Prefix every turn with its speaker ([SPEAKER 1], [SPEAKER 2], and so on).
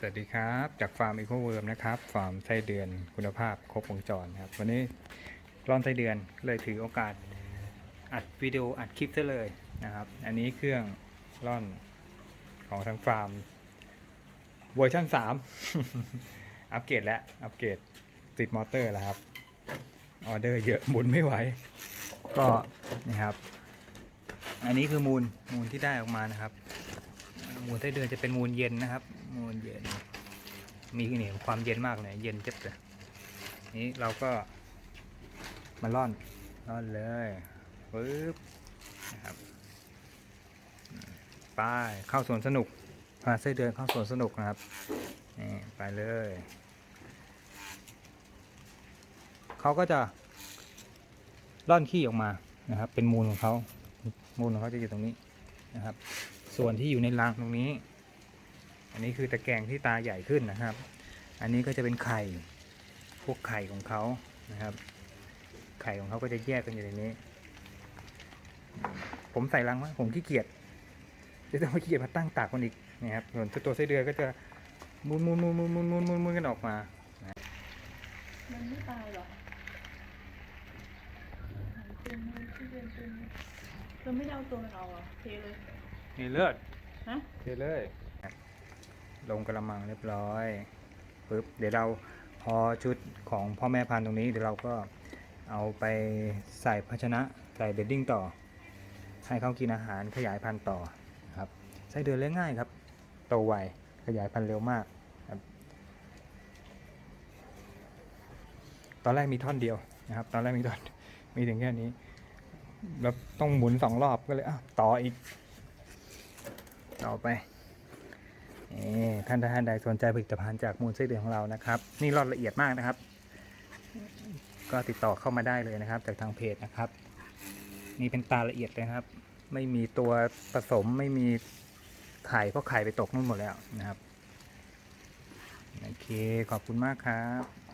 [SPEAKER 1] สวัสดีครับ จากฟาร์มอีโคเวิร์มนะครับฟาร์มไส้เดือนคุณภาพครบวงจรครับ วันนี้ร่อนไส้เดือนเลยถือโอกาสอัดวิดีโออัดคลิปซะเลยนะครับ อันนี้เครื่องร่อนของทางฟาร์มเวอร์ชัน3 อัปเกรดแล้วอัปเกรดติดมอเตอร์แล้วครับออเดอร์เยอะหมุนไม่ไหว ก็นะครับ อันนี้คือมูลมูลที่ได้ออกมานะครับ มูลไส้เดือนจะเป็นมูลเย็นนะครับ มูลเย็น มีนี่ความเย็นมากเลย เย็นเจ็บเลยนี้เราก็มาล่อนล่อนเลยปึ๊บนะครับไปเข้าสวนสนุกพาไส้เดือนเข้าสวนสนุกนะครับนี่ไปเลยเขาก็จะล่อนขี้ออกมานะครับ เป็นมูลของเขามูลของเขาจะอยู่ตรงนี้นะครับ ส่วนที่อยู่ในรังตรงนี้ อันนี้คือตะแกรงที่ตาใหญ่ขึ้นนะครับ อันนี้ก็จะเป็นไข่ พวกไข่ของเขานะครับ ไข่ของเขาก็จะแยกกันอยู่ในนี้ ผมใส่รังไว้ผมขี้เกียจ จะต้องขี้เกียจมาตั้งตากมันอีกนะครับ ส่วนตัวไส้เดือนก็จะมุนมุนมุนมุนมุนมุนมุนมุนกันออกมา
[SPEAKER 2] มันไม่ตายหรอเราไม่ได้เอาตัวมันออกเหรอเทเลย
[SPEAKER 1] นี่เลือด
[SPEAKER 2] ฮะ
[SPEAKER 1] เทเลย ลงกระมังเรียบร้อยปึ๊บเดี๋ยวเราพอชุดของพ่อแม่พันธุ์ตรงนี้เดี๋ยวเราก็เอาไปใส่ภาชนะใส่เบดดิ้งต่อ ให้เขากินอาหารขยายพันธุ์ต่อนะครับไส้เดือนเลี้ยงง่ายครับโตไวขยายพันธุ์เร็วมากครับ ตอนแรกมีท่อนเดียวนะครับ ตอนแรกมีท่อนมีถึงแค่นี้ แล้วต้องหมุนสองรอบก็เลยอะต่ออีก ต่อไปท่านท่านใดสนใจผลิตภัณฑ์จากมูลไส้เดือนของเรานะครับ นี่รอดละเอียดมากนะครับ ก็ติดต่อเข้ามาได้เลยนะครับ จากทางเพจนะครับ นี่เป็นตาละเอียดเลยครับ ไม่มีตัวผสมไม่มีไข่เพราะไข่ไปตกนู่นหมดแล้วนะครับโอเคขอบคุณมากครับ